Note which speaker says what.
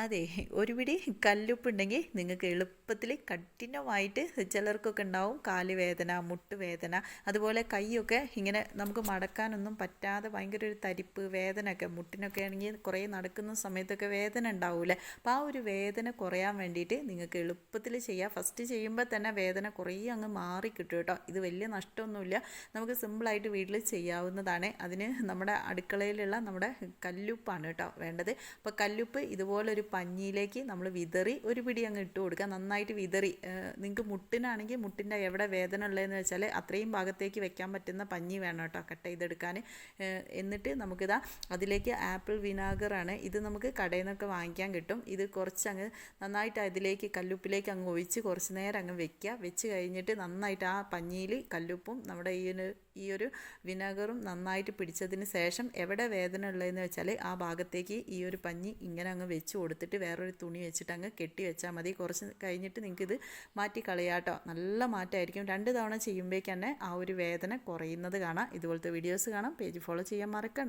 Speaker 1: അതെ ഒരു പിടി കല്ലുപ്പുണ്ടെങ്കിൽ നിങ്ങൾക്ക് എളുപ്പത്തിൽ കഠിനമായിട്ട് ചിലർക്കൊക്കെ ഉണ്ടാവും കാൽ വേദന മുട്ട് വേദന അതുപോലെ കൈയൊക്കെ ഇങ്ങനെ നമുക്ക് മടക്കാനൊന്നും പറ്റാതെ ഭയങ്കര ഒരു തരിപ്പ് വേദനയൊക്കെ മുട്ടിനൊക്കെ ആണെങ്കിൽ കുറേ നടക്കുന്ന സമയത്തൊക്കെ വേദന ഉണ്ടാവില്ലേ? അപ്പോൾ ആ ഒരു വേദന കുറയാൻ വേണ്ടിയിട്ട് നിങ്ങൾക്ക് എളുപ്പത്തിൽ ചെയ്യാം. ഫസ്റ്റ് ചെയ്യുമ്പോൾ തന്നെ വേദന കുറേ അങ്ങ് മാറി കിട്ടും കേട്ടോ. ഇത് വലിയ നഷ്ടമൊന്നുമില്ല. നമുക്ക് സിമ്പിളായിട്ട് വീട്ടിൽ ചെയ്യാവുന്നതാണ്. അതിന് നമ്മുടെ അടുക്കളയിലുള്ള നമ്മുടെ കല്ലുപ്പാണ് കേട്ടോ വേണ്ടത്. അപ്പോൾ കല്ലുപ്പ് ഇതുപോലൊരു പഞ്ഞിയിലേക്ക് നമ്മൾ വിതറി ഒരു പിടി അങ്ങ് ഇട്ട് കൊടുക്കുക. നന്നായിട്ട് വിതറി. നിങ്ങൾക്ക് മുട്ടിനാണെങ്കിൽ മുട്ടിന്റെ എവിടെ വേദന ഉള്ളതെന്ന് വെച്ചാൽ അത്രയും ഭാഗത്തേക്ക് വെക്കാൻ പറ്റുന്ന പഞ്ഞി വേണം കേട്ടോ കട്ട് ചെയ്തെടുക്കാൻ. എന്നിട്ട് നമുക്കിതാ അതിലേക്ക് ആപ്പിൾ വിനാഗറാണ് ഇത് നമുക്ക് കടയിൽ നിന്നൊക്കെ വാങ്ങിക്കാൻ കിട്ടും. ഇത് കുറച്ചങ്ങ് നന്നായിട്ട് അതിലേക്ക് കല്ലുപ്പിലേക്ക് അങ്ങ് ഒഴിച്ച് കുറച്ച് നേരം അങ്ങ് വെക്കുക. വെച്ച് കഴിഞ്ഞിട്ട് നന്നായിട്ട് ആ പഞ്ഞിയിൽ കല്ലുപ്പും നമ്മുടെ ഈ ഈ ഒരു വിനാഗറും നന്നായിട്ട് പിടിച്ചതിന് ശേഷം എവിടെ വേദന ഉള്ളതെന്ന് വെച്ചാൽ ആ ഭാഗത്തേക്ക് ഈ ഒരു പഞ്ഞി ഇങ്ങനെ അങ്ങ് വെച്ച് കൊടുത്തിട്ട് വേറൊരു തുണി വെച്ചിട്ട് അങ്ങ് കെട്ടി വെച്ചാൽ മതി. കുറച്ച് കഴിഞ്ഞിട്ട് നിങ്ങൾക്ക് ഇത് മാറ്റി കളയാട്ടോ. നല്ല മാറ്റമായിരിക്കും. രണ്ട് തവണ ചെയ്യുമ്പോഴേക്ക് തന്നെ ആ ഒരു വേദന കുറയുന്നത് കാണാം. ഇതുപോലത്തെ വീഡിയോസ് കാണാം. പേജ് ഫോളോ ചെയ്യാൻ മറക്കണ്ട.